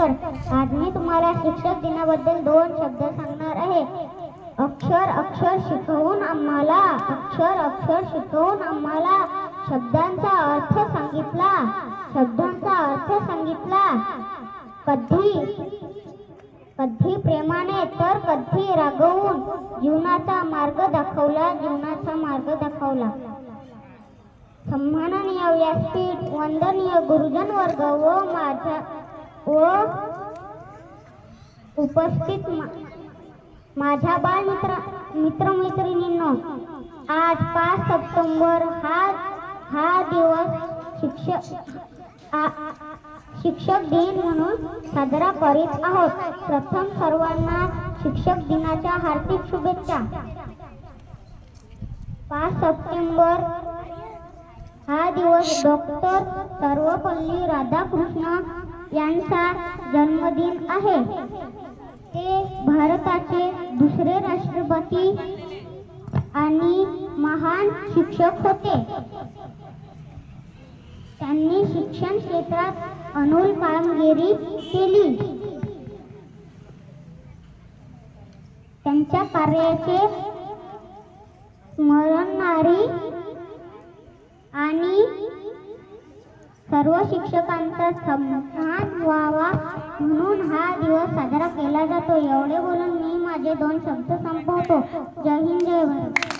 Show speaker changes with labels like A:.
A: आंबेडकर आज मी तुम्हाला शिक्षक दिनाबद्दल दोन शब्द सांगणार आहे. अक्षर अक्षर शिकवून आम्हाला अक्षर अक्षर शिकवून आम्हाला शब्दांचा अर्थ सांगितला. शब्दांचा अर्थ सांगितला. कधी? कधी प्रेमाने तर कधी रागवून जीवनाचा मार्ग दाखवला जीवनाचा मार्ग दाखवला. सन्माननीय व्यासपीठ वंदनीय गुरुजन वर्ग व माझ्या व उपस्थित मा- माझ्या बाल मित्र मित्रमैत्रिणींनो आज पाच सप्टेंबर हा हा दिवस शिक्षक आ- शिक्षक दिन म्हणून साजरा करीत आहोत. प्रथम सर्वांना शिक्षक दिनाच्या हार्दिक शुभेच्छा. पाच सप्टेंबर हा दिवस डॉक्टर सर्वपल्ली राधाकृष्ण यांचा जन्मदिन आहे. ते भारताचे दुसरे राष्ट्रपती आणि महान शिक्षक होते. त्यांनी शिक्षण क्षेत्रात अनोल कामगिरी केली. त्यांच्या कार्याचे स्मरण आणि सर्व शिक्षकांचा सन्मान व्हावा म्हणून हा दिवस साजरा केला जातो. एवढे बोलून मी माझे दोन शब्द संपवतो. जय हिंद जय भारत.